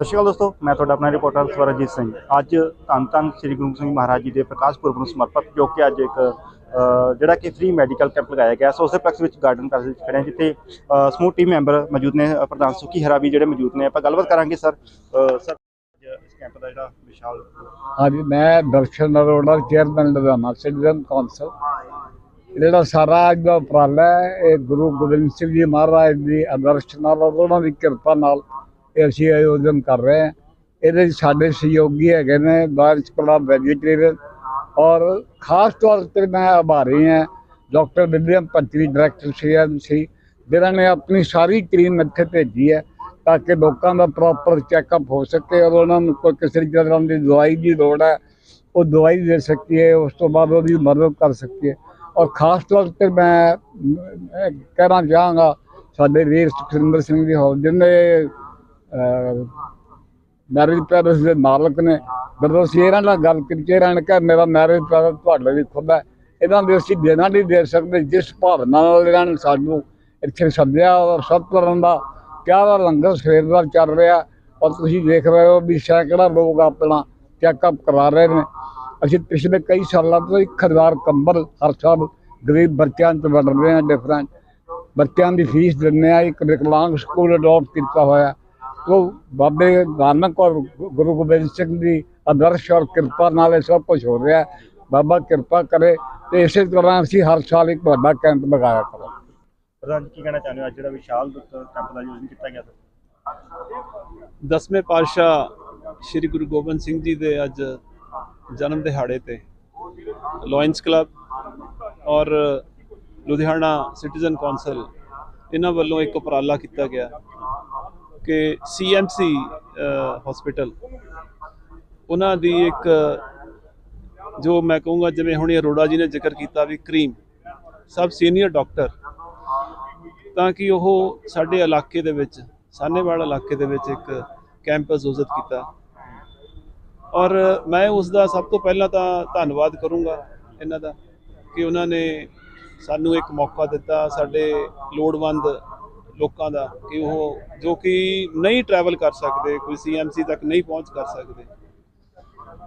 ਸਤਿ ਸ਼੍ਰੀ ਅਕਾਲ ਦੋਸਤੋ ਮੈਂ ਤੁਹਾਡਾ ਆਪਣਾ ਰਿਪੋਰਟਰ ਸਵਰਜੀਤ ਸਿੰਘ। ਅੱਜ ਧੰਨ ਧੰਨ ਸ੍ਰੀ ਗੁਰੂ ਸਿੰਘ ਮਹਾਰਾਜ ਜੀ ਦੇ ਪ੍ਰਕਾਸ਼ ਪੁਰਬ ਨੂੰ ਸਮਰਪਿਤ ਜੋ ਕਿ ਅੱਜ ਇੱਕ ਜਿਹੜਾ ਕਿ ਫ੍ਰੀ ਮੈਡੀਕਲ ਕੈਂਪ ਲਗਾਇਆ ਗਿਆ। ਸੋ ਉਸੇ ਪਲੈਕਸ ਵਿੱਚ ਗਾਰਡਨ ਪੈਲਸ ਵਿੱਚ ਖੜੇ ਜਿੱਥੇ ਸਮੂਹ ਟੀਮ ਮੈਂਬਰ ਮੌਜੂਦ ਨੇ ਪ੍ਰਧਾਨ ਸੁਖੀ ਹਰਾ ਵੀ ਜਿਹੜੇ ਮੌਜੂਦ ਨੇ। ਆਪਾਂ ਗੱਲਬਾਤ ਕਰਾਂਗੇ ਸਰ। ਅ, ਸਰ ਇਸ ਕੈਂਪ ਦਾ ਜਿਹੜਾ ਵਿਸ਼ਾਲ ਹਾਂਜੀ ਮੈਂ Darshan Arora chairman Ludhiana citizen council ਜਿਹੜਾ ਸਾਰਾ ਅੱਜ ਦਾ ਉਪਰਾਲਾ ਹੈ ਇਹ ਗੁਰੂ ਗੋਬਿੰਦ ਸਿੰਘ ਜੀ ਮਹਾਰਾਜ ਦੀ ਆਦਰਸ਼ ਨਾਲ ਔਰ ਉਹਨਾਂ ਦੀ ਕਿਰਪਾ ਨਾਲ ਇਹ ਅਸੀਂ ਆਯੋਜਨ ਕਰ ਰਹੇ ਹਾਂ। ਇਹਦੇ ਵਿੱਚ ਸਾਡੇ ਸਹਿਯੋਗੀ ਹੈਗੇ ਨੇ ਬਾਰਿਸ਼ ਕਲਾ ਵੈਜੀਟੇਰੀਅਨ ਔਰ ਖਾਸ ਤੌਰ ਤੇ ਮੈਂ ਆਭਾਰੀ ਹਾਂ। ਡਾਕਟਰ ਵਿਲੀਅਮ ਪੱਤਰੀ ਡਾਇਰੈਕਟਰ ਸੀਐਮਸੀ ਜਿਨ੍ਹਾਂ ਨੇ ਆਪਣੀ ਸਾਰੀ ਟੀਮ ਇੱਥੇ ਭੇਜੀ ਹੈ ਤਾਂ ਕਿ ਲੋਕਾਂ ਦਾ ਪ੍ਰੋਪਰ ਚੈੱਕਅਪ ਹੋ ਸਕੇ ਔਰ ਉਹਨਾਂ ਨੂੰ ਕੋਈ ਕਿਸੇ ਤਰ੍ਹਾਂ ਦੀ ਦਵਾਈ ਦੀ ਲੋੜ ਹੈ, ਉਹ ਦਵਾਈ ਦੇ ਸਕੀਏ, ਉਸ ਤੋਂ ਬਾਅਦ ਉਹਦੀ ਮਦਦ ਕਰ ਸਕੀਏ। ਔਰ ਖਾਸ ਤੌਰ ਤੇ ਮੈਂ ਮੈਂ ਕਹਿਣਾ ਚਾਹਾਂਗਾ, ਸਾਡੇ ਵੀਰ ਸੁਖਿੰਦਰ ਸਿੰਘ ਜੀ ਹੋ ਜਿਹਨੇ ਮੈਰਿਜ ਪੈਲਸ ਦੇ ਮਾਲਕ ਨੇ। ਜਦੋਂ ਅਸੀਂ ਇਹਨਾਂ ਨਾਲ ਗੱਲ ਕੀਤੀ ਇਹਨਾਂ ਨੇ ਕਿਹਾ ਮੇਰਾ ਮੈਰਿਜ ਪੈਲਸ ਤੁਹਾਡੇ ਲਈ ਖੁੱਲ੍ਹਾ ਹੈ। ਇਹਨਾਂ ਦੇ ਅਸੀਂ ਦੇਣਾ ਨਹੀਂ ਦੇ ਸਕਦੇ, ਜਿਸ ਭਾਵਨਾ ਨਾਲ ਇਹਨਾਂ ਨੇ ਸਾਨੂੰ ਇੱਥੇ ਸੱਦਿਆ ਔਰ ਸਭ ਕਰਨ ਦਾ। ਕਿਆ ਦਾ ਲੰਗਰ ਸਵੇਰ ਦਾ ਚੱਲ ਰਿਹਾ ਔਰ ਤੁਸੀਂ ਦੇਖ ਰਹੇ ਹੋ ਵੀ ਸੈਂਕੜਾ ਲੋਕ ਆਪਣਾ ਚੈੱਕਅਪ ਕਰਾ ਰਹੇ ਨੇ। ਅਸੀਂ ਪਿਛਲੇ ਕਈ ਸਾਲਾਂ ਤੋਂ 1000 ਕੰਬਲ ਹਰ ਸਾਲ ਗਰੀਬ ਬੱਚਿਆਂ ਨੂੰ ਵੰਡ ਰਹੇ ਹਾਂ ਡਿਫਰੈਂਟ ਬੱਚਿਆਂ ਦੀ ਫੀਸ ਦਿੰਦੇ ਆ ਇੱਕ ਵਿਕਲਾਂਗ ਸਕੂਲ ਅਡਾਪਟ ਕੀਤਾ ਹੋਇਆ ਉਹ ਬਾਬੇ ਨਾਨਕ ਔਰ ਗੁਰੂ ਗੋਬਿੰਦ ਸਿੰਘ ਦੀ ਆਦਰਸ਼ ਔਰ ਕਿਰਪਾ ਨਾਲ ਇਹ ਸਭ ਕੁਝ ਹੋ ਰਿਹਾ ਹੈ। ਬਾਬਾ ਕਿਰਪਾ ਕਰੇ ਤੇ ਇਸੇ ਤਰ੍ਹਾਂ ਅਸੀਂ ਹਰ ਸਾਲ ਇੱਕ ਵੱਡਾ ਕੈਂਪ ਲਗਾਇਆ ਕਰਾਂਗੇ। ਪ੍ਰਧਾਨ ਜੀ ਕੀ ਕਹਿਣਾ ਚਾਹੁੰਦੇ ਹੋ? ਅੱਜ ਜਿਹੜਾ ਵਿਸ਼ਾਲ ਕੈਂਪ ਦਾ ਆਯੋਜਨ ਕੀਤਾ ਗਿਆ ਸਰ ਦਸਵੇਂ ਪਾਤਸ਼ਾਹ ਸ੍ਰੀ ਗੁਰੂ ਗੋਬਿੰਦ ਸਿੰਘ ਜੀ ਦੇ ਅੱਜ ਜਨਮ ਦਿਹਾੜੇ ਤੇ ਲਾਇਨਸ ਕਲੱਬ ਔਰ ਲੁਧਿਆਣਾ ਸਿਟੀਜ਼ਨ ਕੌਂਸਲ ਇਹਨਾਂ ਵੱਲੋਂ ਇੱਕ ਉਪਰਾਲਾ ਕੀਤਾ ਗਿਆ। ਕਿ ਸੀਐਮਸੀ ਹਸਪੀਟਲ ਉਹਨਾਂ ਦੀ ਇੱਕ, ਜੋ ਮੈਂ ਕਹੂੰਗਾ ਜਿਵੇਂ ਹੁਣੇ ਅਰੋੜਾ ਜੀ ਨੇ ਜ਼ਿਕਰ ਕੀਤਾ ਵੀ ਕਰੀਮ, ਸਭ ਸੀਨੀਅਰ ਡਾਕਟਰ, ਤਾਂ ਕਿ ਉਹ ਸਾਡੇ ਇਲਾਕੇ ਦੇ ਵਿੱਚ, ਸਾਨੇਵਾਲ ਇਲਾਕੇ ਦੇ ਵਿੱਚ ਇੱਕ ਕੈਂਪ ਆਯੋਜਿਤ ਕੀਤਾ। ਔਰ ਮੈਂ ਉਸ ਦਾ ਸਭ ਤੋਂ ਪਹਿਲਾਂ ਤਾਂ ਧੰਨਵਾਦ ਕਰੂੰਗਾ ਇਹਨਾਂ ਦਾ ਕਿ ਉਹਨਾਂ ਨੇ ਸਾਨੂੰ ਇੱਕ ਮੌਕਾ ਦਿੱਤਾ, ਸਾਡੇ ਲੋੜਵੰਦ ਲੋਕਾਂ ਦਾ ਕਿ ਉਹ ਜੋ ਕਿ ਨਹੀਂ ਟਰੈਵਲ ਕਰ ਸਕਦੇ, ਕੋਈ ਸੀਐਮਸੀ ਤੱਕ ਨਹੀਂ ਪਹੁੰਚ ਕਰ ਸਕਦੇ।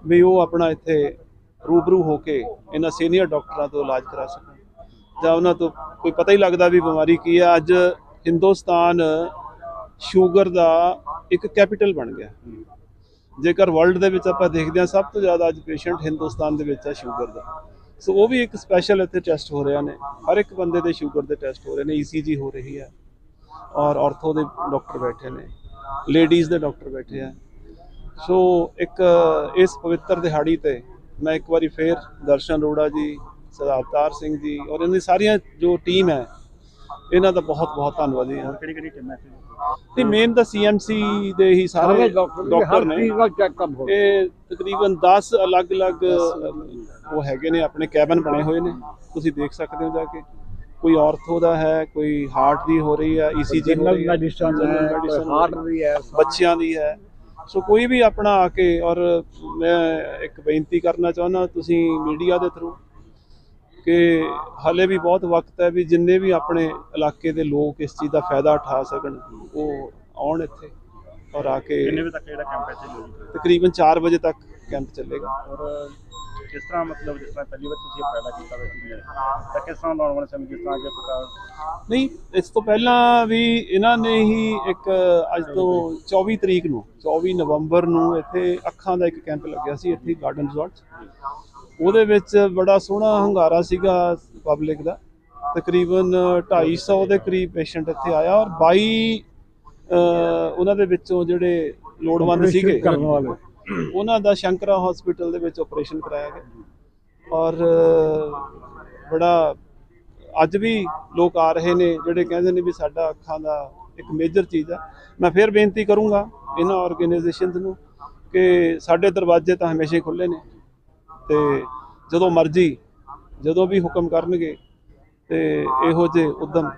ਵੀ ਉਹ ਆਪਣਾ ਇੱਥੇ ਰੂਬਰੂ ਹੋ ਕੇ ਇਹਨਾਂ ਸੀਨੀਅਰ ਡਾਕਟਰਾਂ ਤੋਂ ਇਲਾਜ ਕਰਾ ਸਕਣ। ਜਾਂ ਉਹਨਾਂ ਤੋਂ ਕੋਈ ਪਤਾ ਹੀ ਲੱਗਦਾ ਵੀ ਬਿਮਾਰੀ ਕੀ ਹੈ ਅੱਜ ਹਿੰਦੁਸਤਾਨ ਸ਼ੂਗਰ ਦਾ ਇੱਕ ਕੈਪੀਟਲ ਬਣ ਗਿਆ। ਜੇਕਰ ਵਰਲਡ ਦੇ ਵਿੱਚ ਆਪਾਂ ਦੇਖਦੇ ਹਾਂ, ਸਭ ਤੋਂ ਜ਼ਿਆਦਾ ਅੱਜ ਪੇਸ਼ੈਂਟ ਹਿੰਦੁਸਤਾਨ ਦੇ ਵਿੱਚ ਹੈ ਸ਼ੂਗਰ ਦਾ। ਸੋ ਉਹ ਵੀ ਇੱਕ ਸਪੈਸ਼ਲ ਇੱਥੇ ਟੈਸਟ ਹੋ ਰਿਹਾ ਨੇ। ਹਰ ਇੱਕ ਬੰਦੇ ਦੇ ਸ਼ੂਗਰ ਦੇ ਟੈਸਟ ਹੋ ਰਹੇ ਨੇ ਈਸੀਜੀ ਹੋ ਰਹੀ ਹੈ। ਔਰ ਆਰਥੋ ਦੇ ਡਾਕਟਰ ਬੈਠੇ ਨੇ ਲੇਡੀਜ਼ ਦੇ ਡਾਕਟਰ ਬੈਠੇ ਆ। ਸੋ ਇੱਕ ਇਸ ਪਵਿੱਤਰ ਦਿਹਾੜੀ ਤੇ ਮੈਂ ਇੱਕ ਵਾਰੀ ਫੇਰ ਦਰਸ਼ਨ ਅਰੋੜਾ ਜੀ ਸਰਦਾਰ ਸਿੰਘ ਜੀ ਔਰ ਇਹਨਾਂ ਦੀ ਸਾਰੀਆਂ ਜੋ ਟੀਮ ਹੈ ਇਹਨਾਂ ਦਾ ਬਹੁਤ ਬਹੁਤ ਧੰਨਵਾਦੀ ਹਾਂ। ਕਿਹੜੀ ਕਿਹੜੀ ਟੀਮਾਂ ਸੀ ਤੇ ਮੇਨ ਤਾਂ ਸੀਐਮਸੀ ਦੇ ਹੀ ਸਾਰੇ ਡਾਕਟਰ ਨੇ। ਹੋ ਇਹ ਤਕਰੀਬਨ 10 ਅਲੱਗ-ਅਲੱਗ ਉਹ ਹੈਗੇ ਨੇ ਆਪਣੇ ਕੈਬਨ ਬਣੇ ਹੋਏ ਨੇ। ਤੁਸੀਂ ਦੇਖ ਸਕਦੇ ਹੋ ਜਾ ਕੇ। ਕੋਈ ਆਰਥੋ ਦਾ ਹੈ ਕੋਈ ਹਾਰਟ ਦੀ ਹੋ ਰਹੀ ਹੈ ਈਸੀਜੀ ਹੋ ਰਹੀ ਹੈ ਮੈਡੀਸਨ ਹੈ ਹੋ ਹਾਰਟ ਦੀ ਹੈ ਬੱਚਿਆਂ ਦੀ ਹੈ। ਸੋ ਕੋਈ ਵੀ ਆਪਣਾ ਆ ਕੇ ਔਰ ਮੈਂ ਇੱਕ ਬੇਨਤੀ ਕਰਨਾ ਚਾਹੁੰਦਾ ਤੁਸੀਂ ਮੀਡੀਆ ਦੇ ਥਰੂ ਕਿ ਹਲੇ ਵੀ ਬਹੁਤ ਵਕਤ ਹੈ ਵੀ ਜਿੰਨੇ ਵੀ ਆਪਣੇ ਇਲਾਕੇ ਦੇ ਲੋਕ ਇਸ ਚੀਜ਼ ਦਾ ਫਾਇਦਾ ਉਠਾ ਸਕਣ ਉਹ ਆਉਣ ਇੱਥੇ ਔਰ ਆ ਕੇ ਕਿੰਨੇ ਵਜੇ ਤੱਕ ਜਿਹੜਾ ਕੈਂਪ ਇੱਥੇ ਆਯੋਜਿਤ ਕੀਤਾ ਤਕਰੀਬਨ 4 ਵਜੇ ਤੱਕ ਕੈਂਪ ਚੱਲੇਗਾ। ਔਰ ਕਿਸ ਤਰ੍ਹਾਂ ਮਤਲਬ ਜਿਸ ਤਰ੍ਹਾਂ ਪਹਿਲੀ ਵਾਰ ਤੁਸੀਂ ਇਹ ਕੀਤਾ ਹੋਇਆ ਤਾਂ ਕਿਸ ਤਰ੍ਹਾਂ ਦਾ ਆਉਣ ਵਾਲੇ ਸਮੇਂ ਜਿਸ ਤਰ੍ਹਾਂ ਜੇ ਪ੍ਰਕਾਰ ਨਹੀਂ ਇਸ ਤੋਂ ਪਹਿਲਾਂ ਵੀ ਇਹਨਾਂ ਨੇ ਹੀ ਇੱਕ ਅੱਜ ਤੋਂ 24 ਤਰੀਕ ਨੂੰ 24 ਨਵੰਬਰ ਨੂੰ ਇੱਥੇ ਅੱਖਾਂ ਦਾ ਇੱਕ ਕੈਂਪ ਲੱਗਿਆ ਸੀ ਇੱਥੇ ਗਾਰਡਨ ਰਿਜ਼ੋਰਟ ਉਹਦੇ ਵਿੱਚ ਬੜਾ ਸੋਹਣਾ ਹੰਗਾਰਾ ਸੀਗਾ ਪਬਲਿਕ ਦਾ। ਤਕਰੀਬਨ 250 ਦੇ ਕਰੀਬ ਪੇਸ਼ੈਂਟ ਇੱਥੇ ਆਇਆ ਔਰ 22 ਅਹ, ਉਹਨਾਂ ਦੇ ਵਿੱਚੋਂ ਜਿਹੜੇ ਲੋੜਵੰਦ ਸੀਗੇ ਕਰਨ ਵਾਲੇ। ਉਹਨਾਂ ਦਾ ਸ਼ੰਕਰਾ ਹਸਪੀਟਲ ਦੇ ਵਿੱਚ ਆਪਰੇਸ਼ਨ ਕਰਾਇਆ ਗਿਆ। ਔਰ, ਬੜਾ, ਅੱਜ ਵੀ ਲੋਕ ਆ ਰਹੇ ਨੇ, ਜਿਹੜੇ ਕਹਿੰਦੇ ਨੇ ਵੀ ਸਾਡਾ ਅੱਖਾਂ ਦਾ ਇੱਕ ਮੇਜਰ ਚੀਜ਼ ਆ। ਮੈਂ ਫਿਰ ਬੇਨਤੀ ਕਰੂੰਗਾ ਇਹਨਾਂ ਆਰਗੇਨਾਈਜੇਸ਼ਨਸ ਨੂੰ ਕਿ ਸਾਡੇ ਦਰਵਾਜ਼ੇ ਤਾਂ ਹਮੇਸ਼ਾ ਹੀ ਖੁੱਲੇ ਨੇ ਤੇ ਜਦੋਂ ਮਰਜ਼ੀ, ਜਦੋਂ ਵੀ ਹੁਕਮ ਕਰਨਗੇ ਤੇ ਇਹੋ ਜਿਹੇ ਉਦਮ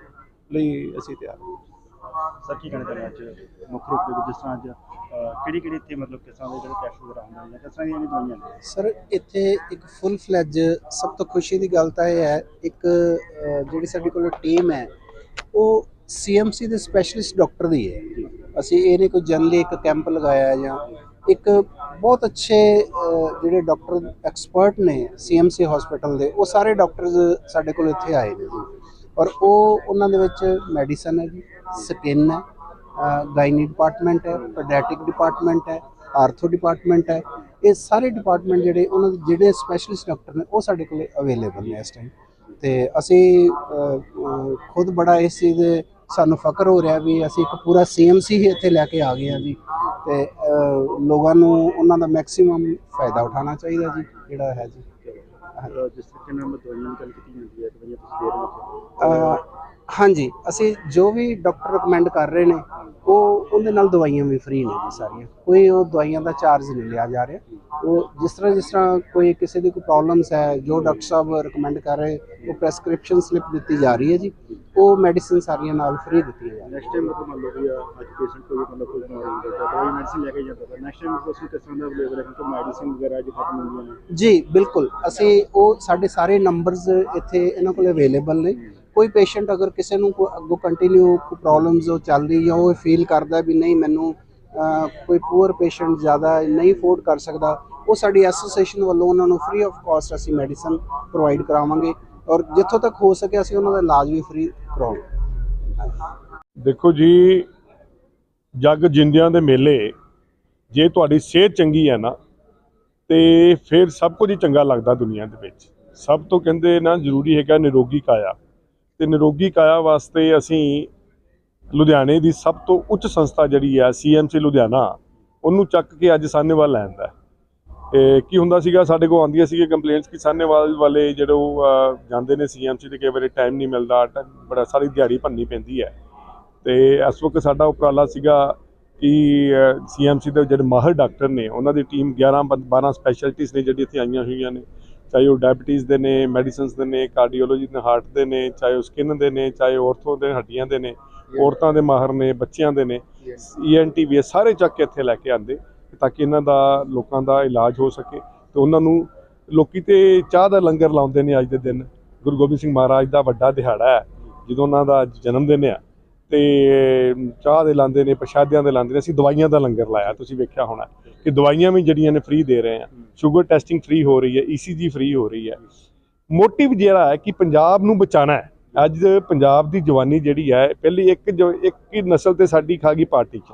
ਲਈ ਅਸੀਂ ਤਿਆਰ ਹਾਂ। ਸਰ, ਕੀ ਕਹਿਣਾ ਚਾਹੁੰਦੇ ਅੱਜ? ਮੁੱਖ ਰੂਪ ਦੇ ਜਿਸ ਤਰ੍ਹਾਂ ਅੱਜ ਕਿਹੜੀ ਕਿਹੜੀ ਇੱਥੇ ਮਤਲਬ ਕਿਸ ਤਰ੍ਹਾਂ ਦੇ ਜਿਹੜੇ ਟੈਸਟ ਵਗੈਰਾ ਹੁੰਦੇ ਨੇ ਕਿਸ ਤਰ੍ਹਾਂ ਦੀਆਂ ਦਵਾਈਆਂ ਨੇ? ਸਰ ਇੱਥੇ ਇੱਕ ਫੁੱਲ ਫਲੈਜ ਸਭ ਤੋਂ ਖੁਸ਼ੀ ਦੀ ਗੱਲ ਤਾਂ ਇਹ ਹੈ ਇੱਕ ਜਿਹੜੀ ਸਾਡੀ ਕੋਲ ਟੀਮ ਹੈ ਉਹ ਸੀਐਮਸੀ ਦੇ ਸਪੈਸ਼ਲਿਸਟ ਡਾਕਟਰ ਦੀ ਹੈ। ਅਸੀਂ ਇਹ ਨਹੀਂ ਕੋਈ ਜਨਰਲੀ ਇੱਕ ਕੈਂਪ ਲਗਾਇਆ ਜਾਂ ਇੱਕ ਬਹੁਤ ਅੱਛੇ ਜਿਹੜੇ ਡਾਕਟਰ ਐਕਸਪਰਟ ਨੇ ਸੀਐਮਸੀ ਹਸਪੀਟਲ ਦੇ ਉਹ ਸਾਰੇ ਡਾਕਟਰਸ ਸਾਡੇ ਕੋਲ ਇੱਥੇ ਆਏ ਨੇ ਜੀ। ਔਰ ਉਹ ਉਹਨਾਂ ਦੇ ਵਿੱਚ ਮੈਡੀਸਨ ਹੈ ਜੀ ਸਕਿਨ ਹੈ ਗਾਇਨੀ ਡਿਪਾਰਟਮੈਂਟ ਹੈ ਪੈਡੀਆਟ੍ਰਿਕ ਡਿਪਾਰਟਮੈਂਟ ਹੈ ਆਰਥੋ ਡਿਪਾਰਟਮੈਂਟ ਹੈ ਇਹ ਸਾਰੇ ਡਿਪਾਰਟਮੈਂਟ ਜਿਹੜੇ ਉਹਨਾਂ ਦੇ ਜਿਹੜੇ ਸਪੈਸ਼ਲਿਸਟ ਡਾਕਟਰ ਨੇ ਉਹ ਸਾਡੇ ਕੋਲ ਅਵੇਲੇਬਲ ਨੇ ਇਸ ਟਾਈਮ ਤੇ ਅਸੀਂ ਖੁਦ ਬੜਾ ਇਸ ਚੀਜ਼ ਦੇ ਸਾਨੂੰ ਫਖਰ ਹੋ ਰਿਹਾ ਵੀ ਅਸੀਂ ਇੱਕ ਪੂਰਾ ਸੀਐਮਸੀ ਹੀ ਇੱਥੇ ਲੈ ਕੇ ਆ ਗਏ ਆ ਜੀ। ਤੇ ਲੋਕਾਂ ਨੂੰ ਉਹਨਾਂ ਦਾ ਮੈਕਸਿਮਮ ਫਾਇਦਾ ਉਠਾਉਣਾ ਚਾਹੀਦਾ ਜੀ ਜਿਹੜਾ ਹੈ ਜੀ। ਜਿਸ ਤਰੀਕੇ ਨਾਲ ਦਵਾਈਆਂ ਦੀ ਗੱਲ ਕੀਤੀ ਜਾਂਦੀ ਹੈ ਦਵਾਈਆਂ ਤੁਸੀਂ ਦੇ ਰਹੇ ਹੋ। ਹਾਂਜੀ ਅਸੀਂ ਜੋ ਵੀ ਡਾਕਟਰ ਰეკਮੈਂਡ ਕਰ ਰਹੇ ਨੇ ਉਹ ਉਹਦੇ ਨਾਲ ਦਵਾਈਆਂ ਵੀ ਫ੍ਰੀ ਨੇ ਜੀ ਸਾਰੀਆਂ। ਕੋਈ ਉਹ ਦਵਾਈਆਂ ਦਾ ਚਾਰਜ ਨਹੀਂ ਲਿਆ ਜਾ ਰਿਹਾ। ਉਹ ਜਿਸ ਤਰ੍ਹਾਂ ਜਿਸ ਤਰ੍ਹਾਂ ਕੋਈ ਕਿਸੇ ਦੀ ਕੋਈ ਪ੍ਰੋਬਲਮਸ ਹੈ ਜੋ ਡਾਕਟਰ ਸਾਹਿਬ ਰეკਮੈਂਡ ਕਰ ਰਹੇ ਉਹ ਪ੍ਰੈਸਕ੍ਰਿਪਸ਼ਨ ਸਲਿਪ ਦਿੱਤੀ ਜਾ ਰਹੀ ਹੈ ਜੀ। ਉਹ ਮੈਡੀਸਿਨ ਸਾਰੀਆਂ ਨਾਲ ਫ੍ਰੀ ਦਿੱਤੀ ਜਾ ਰਹੀ ਹੈ ਨੈਕਸਟ ਟਾਈਮ ਮਤਲਬ ਮੰਨ ਲਓ ਵੀ ਅੱਜ ਪੇਸ਼ੈਂਟ ਕੋਈ ਮਤਲਬ ਕੋਈ ਬਿਮਾਰੀ ਹੁੰਦਾ ਤਾਂ ਉਹ ਮੈਡੀਸਿਨ ਲੈ ਕੇ ਜਾਂਦਾ ਤਾਂ ਨੈਕਸਟ ਟਾਈਮ ਉਸ ਨੂੰ ਕਿਸ ਤਰ੍ਹਾਂ ਦਾ ਅਵੇਲੇਬਲ ਮੈਡੀਸਿਨ ਵਗੈਰਾ ਜੀ ਖਤਮ ਹੁੰਦੀਆਂ ਨੇ। ਜੀ ਬਿਲਕੁਲ। ਅਸੀਂ ਉਹ ਸਾਡੇ ਸਾਰੇ ਨੰਬਰਸ ਇੱਥੇ ਇਹਨਾਂ ਕੋਲ ਅਵੇਲੇਬਲ ਨੇ। ਕੋਈ ਪੇਸ਼ੈਂਟ ਅਗਰ ਕਿਸੇ ਨੂੰ ਕੋਈ ਅੱਗੋਂ ਕੰਟੀਨਿਊ ਕੋਈ ਪ੍ਰੋਬਲਮਸ ਉਹ ਚੱਲ ਜਾਂ ਉਹ ਫੀਲ ਕਰਦਾ ਵੀ ਨਹੀਂ ਮੈਨੂੰ ਅਹ, ਕੋਈ ਪੂਅਰ ਪੇਸ਼ੈਂਟ ਜ਼ਿਆਦਾ ਨਹੀਂ ਅਫੋਰਡ ਕਰ ਸਕਦਾ ਉਹ ਸਾਡੀ ਐਸੋਸੀਏਸ਼ਨ ਵੱਲੋਂ ਉਹਨਾਂ ਨੂੰ ਫ੍ਰੀ ਆਫ ਕਾਸਟ ਅਸੀਂ ਮੈਡੀਸਨ ਪ੍ਰੋਵਾਈਡ ਕਰਾਵਾਂਗੇ ਔਰ ਜਿੱਥੋਂ ਤੱਕ ਹੋ ਸਕੇ ਅਸੀਂ ਉਹਨਾਂ ਦਾ ਇਲਾਜ ਵੀ ਫ੍ਰੀ ਕਰਾਵਾਂਗੇ। ਦੇਖੋ ਜੀ ਜਗ ਜਿੰਦਿਆਂ ਦੇ ਮੇਲੇ ਜੇ ਤੁਹਾਡੀ ਸਿਹਤ ਚੰਗੀ ਹੈ ਨਾ ਤੇ ਫਿਰ ਸਭ ਕੁਝ ਹੀ ਚੰਗਾ ਲੱਗਦਾ ਦੁਨੀਆ ਦੇ ਵਿੱਚ। ਸਭ ਤੋਂ ਕਹਿੰਦੇ ਨਾ ਜ਼ਰੂਰੀ ਹੈਗਾ ਨਿਰੋਗੀ ਕਾਇਆ। ਤੇ ਨਿਰੋਗੀ ਕਾਇਆ ਵਾਸਤੇ ਅਸੀਂ ਲੁਧਿਆਣੇ ਦੀ ਸਭ ਤੋਂ ਉੱਚ ਸੰਸਥਾ ਜਿਹੜੀ ਹੈ ਸੀਐਮਸੀ ਲੁਧਿਆਣਾ, ਉਹਨੂੰ ਚੱਕ ਕੇ ਅੱਜ ਸਾਹਨੇਵਾਲ ਲੈਂਦਾ ਤੇ ਕੀ ਹੁੰਦਾ ਸੀਗਾ, ਸਾਡੇ ਕੋਲ ਆਉਂਦੀਆਂ ਸੀਗੀਆਂ ਕੰਪਲੇਂਟਸ ਕਿ ਸਾਨੇਵਾਲ ਵਾਲੇ ਜਿਹੜੇ ਉਹ ਜਾਂਦੇ ਨੇ ਸੀਐਮਸੀ ਤੇ ਕਈ ਵਾਰੀ ਟਾਈਮ ਨਹੀਂ ਮਿਲਦਾ ਟ- ਬੜਾ ਸਾਰੀ ਦਿਹਾੜੀ ਭੰਨੀ ਪੈਂਦੀ ਹੈ। ਤੇ ਇਸ ਵਕਤ ਸਾਡਾ ਉਪਰਾਲਾ ਸੀਗਾ ਕਿ ਸੀਐਮਸੀ ਦੇ ਜਿਹੜੇ ਮਾਹਰ ਡਾਕਟਰ ਨੇ, ਉਹਨਾਂ ਦੀ ਟੀਮ 11 ਬੰ- 12 ਸਪੈਸ਼ਲਟੀਜ਼ ਨੇ ਜਿਹੜੀ ਇੱਥੇ ਆਈਆਂ ਹੋਈਆਂ ਨੇ। ਚਾਹੇ ਉਹ ਡਾਇਬੀਟੀਜ਼ ਦੇ ਨੇ ਮੈਡੀਸਿਨਸ ਦੇ ਨੇ ਕਾਰਡੀਓਲੋਜੀ ਦੇ ਹਾਰਟ ਦੇ ਨੇ ਚਾਹੇ ਉਹ ਸਕਿਨ ਦੇ ਨੇ ਚਾਹੇ ਔਰਥੋ ਦੇ ਹੱਡੀਆਂ ਦੇ ਨੇ ਔਰਤਾਂ ਦੇ ਮਾਹਰ ਨੇ ਬੱਚਿਆਂ ਦੇ ਨੇ ਈਐਨਟੀ ਵੀ ਇਹ ਸਾਰੇ ਚੱਕ ਕੇ ਇੱਥੇ ਲੈ ਕੇ ਆਂਦੇ ਤਾਂ ਕਿ ਇਹਨਾਂ ਦਾ ਲੋਕਾਂ ਦਾ ਇਲਾਜ ਹੋ ਸਕੇ ਤੇ ਉਹਨਾਂ ਨੂੰ ਲੋਕੀ ਤੇ ਚਾਹ ਦਾ ਲੰਗਰ ਲਾਉਂਦੇ ਨੇ ਅੱਜ ਦੇ ਦਿਨ। ਗੁਰੂ ਗੋਬਿੰਦ ਸਿੰਘ ਮਹਾਰਾਜ ਦਾ ਵੱਡਾ ਦਿਹਾੜਾ ਹੈ ਜਦੋਂ ਉਹਨਾਂ ਦਾ ਜਨਮ ਦਿਨ ਆ ਤੇ ਚਾਹ ਦੇ ਲਾਉਂਦੇ ਨੇ ਪ੍ਰਸ਼ਾਦਿਆਂ ਦੇ ਲਾਉਂਦੇ ਨੇ ਅਸੀਂ ਦਵਾਈਆਂ ਦਾ ਲੰਗਰ ਲਾਇਆ ਤੁਸੀਂ ਵੇਖਿਆ ਹੋਣਾ। ਕਿ ਦਵਾਈਆਂ ਵੀ ਜਿਹੜੀਆਂ ਨੇ ਫ੍ਰੀ ਦੇ ਰਹੇ ਆ। ਸ਼ੂਗਰ ਟੈਸਟਿੰਗ ਫ੍ਰੀ ਹੋ ਰਹੀ ਹੈ ਈਸੀਜੀ ਫ੍ਰੀ ਹੋ ਰਹੀ ਹੈ। ਮੋਟਿਵ ਜਿਹੜਾ ਹੈ ਕਿ ਪੰਜਾਬ ਨੂੰ ਬਚਾਣਾ ਹੈ। ਅੱਜ ਪੰਜਾਬ ਦੀ ਜਵਾਨੀ ਜਿਹੜੀ ਹੈ ਪਹਿਲੀ ਇੱਕ ਜੋ ਇੱਕ ਹੀ ਨਸਲ ਤੇ ਸਾਡੀ ਖਾ ਗਈ ਪਾਰਟੀ ਚ।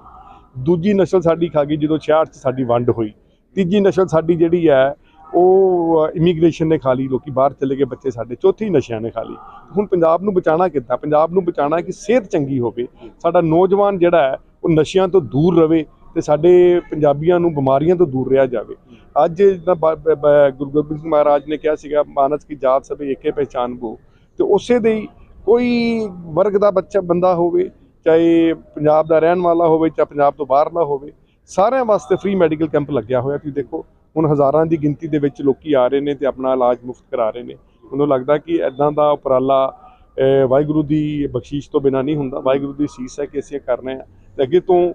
ਦੂਜੀ ਨਸਲ ਸਾਡੀ ਖਾ ਗਈ ਜਦੋਂ 66 ਚ ਸਾਡੀ ਵੰਡ ਹੋਈ। ਤੀਜੀ ਨਸਲ ਸਾਡੀ ਜਿਹੜੀ ਹੈ ਉਹ ਇਮੀਗ੍ਰੇਸ਼ਨ ਨੇ ਖਾ ਲਈ ਲੋਕੀ ਬਾਹਰ ਚਲੇ ਗਏ ਬੱਚੇ ਸਾਡੇ। ਚੌਥੀ ਨਸ਼ਿਆਂ ਨੇ ਖਾ ਲਈ। ਹੁਣ ਪੰਜਾਬ ਨੂੰ ਬਚਾਉਣਾ ਕਿੱਦਾਂ? ਪੰਜਾਬ ਨੂੰ ਬਚਾਉਣਾ ਕਿ ਸਿਹਤ ਚੰਗੀ ਹੋਵੇ। ਸਾਡਾ ਨੌਜਵਾਨ ਜਿਹੜਾ ਹੈ ਉਹ ਨਸ਼ਿਆਂ ਤੋਂ ਦੂਰ ਰਵੇ। ਤੇ ਸਾਡੇ ਪੰਜਾਬੀਆਂ ਨੂੰ ਬਿਮਾਰੀਆਂ ਤੋਂ ਦੂਰ ਰਿਹਾ ਜਾਵੇ। ਅੱਜ ਜਿੱਦਾਂ ਬ- ਗੁਰੂ ਗੋਬਿੰਦ ਸਿੰਘ ਮਹਾਰਾਜ ਨੇ ਕਿਹਾ ਸੀਗਾ, ਮਾਨਸ ਕੀ ਜਾਤ ਸਭੇ ਏਕੇ ਪਹਿਚਾਨ ਬੋ। ਤੇ ਉਸੇ ਦੇ ਕੋਈ ਵਰਗ ਦਾ ਬੱਚਾ, ਬੰਦਾ ਹੋਵੇ, ਚਾਹੇ ਪੰਜਾਬ ਦਾ ਰਹਿਣ ਵਾਲਾ ਹੋਵੇ ਚਾਹੇ ਪੰਜਾਬ ਤੋਂ ਬਾਹਰਲਾ ਹੋਵੇ, ਸਾਰਿਆਂ ਵਾਸਤੇ ਫ੍ਰੀ ਮੈਡੀਕਲ ਕੈਂਪ ਲੱਗਿਆ ਹੋਇਆ। ਤੁਸੀਂ ਦੇਖੋ, ਹੁਣ ਹਜ਼ਾਰਾਂ ਦੀ ਗਿਣਤੀ ਦੇ ਵਿੱਚ ਲੋਕੀ ਆ ਰਹੇ ਨੇ ਤੇ ਆਪਣਾ ਇਲਾਜ ਮੁਫਤ ਕਰਾ ਰਹੇ ਨੇ। ਮੈਨੂੰ ਲੱਗਦਾ ਕਿ ਐਦਾਂ ਦਾ ਉਪਰਾਲਾ ਵਾਹਿਗੁਰੂ ਦੀ ਬਖਸ਼ੀਸ਼ ਤੋਂ ਬਿਨਾ ਨਹੀਂ ਹੁੰਦਾ। ਵਾਹਿਗੁਰੂ ਦੀ ਸੀਸ ਹੈ ਕਿ ਅਸੀਂ ਇਹ ਕਰਨੇ ਆ ਤੇ ਅੱਗੇ ਤੋਂ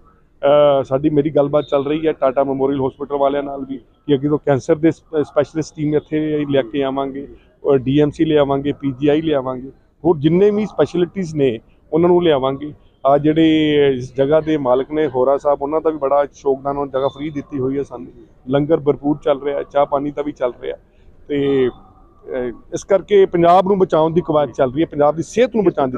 ਸਾਡੀ ਮੇਰੀ ਗੱਲਬਾਤ ਚੱਲ ਰਹੀ ਹੈ ਟਾਟਾ ਮੈਮੋਰੀਅਲ ਹਸਪੀਟਲ ਵਾਲਿਆਂ ਨਾਲ ਵੀ, ਕਿ ਅੱਗੇ ਤੋਂ ਕੈਂਸਰ ਦੇ ਸਪੈਸ਼ਲਿਸਟ ਟੀਮ ਇੱਥੇ ਲੈ ਕੇ ਆਵਾਂਗੇ ਔਰ ਡੀਐਮਸੀ ਲਿਆਵਾਂਗੇ ਪੀਜੀਆਈ ਲਿਆਵਾਂਗੇ ਹੋਰ ਜਿੰਨੇ ਵੀ ਸਪੈਸ਼ਲਿਟੀਜ਼ ਨੇ, ਉਹਨਾਂ ਨੂੰ ਲਿਆਵਾਂਗੇ। ਆ ਜਿਹੜੇ ਇਸ ਜਗ੍ਹਾ ਦੇ ਮਾਲਕ ਨੇ, ਹੋਰਾ ਸਾਹਿਬ, ਉਹਨਾਂ ਦਾ ਵੀ ਬੜਾ ਸ਼ੌਕਦਾਨ ਉਹਨਾਂ ਜਗ੍ਹਾ ਫ੍ਰੀ ਦਿੱਤੀ ਹੋਈ ਹੈ ਸਾਨੂੰ। ਲੰਗਰ ਭਰਪੂਰ ਚੱਲ ਰਿਹਾ ਚਾਹ ਪਾਣੀ ਦਾ ਵੀ ਚੱਲ ਰਿਹਾ ਤੇ ਇਸ ਕਰਕੇ ਪੰਜਾਬ ਨੂੰ ਬਚਾਉਣ ਦੀ ਕਵਾਇਦ ਚੱਲ ਰਹੀ ਹੈ, ਪੰਜਾਬ ਦੀ ਸਿਹਤ ਨੂੰ ਬਚਾਉਣ ਦੀ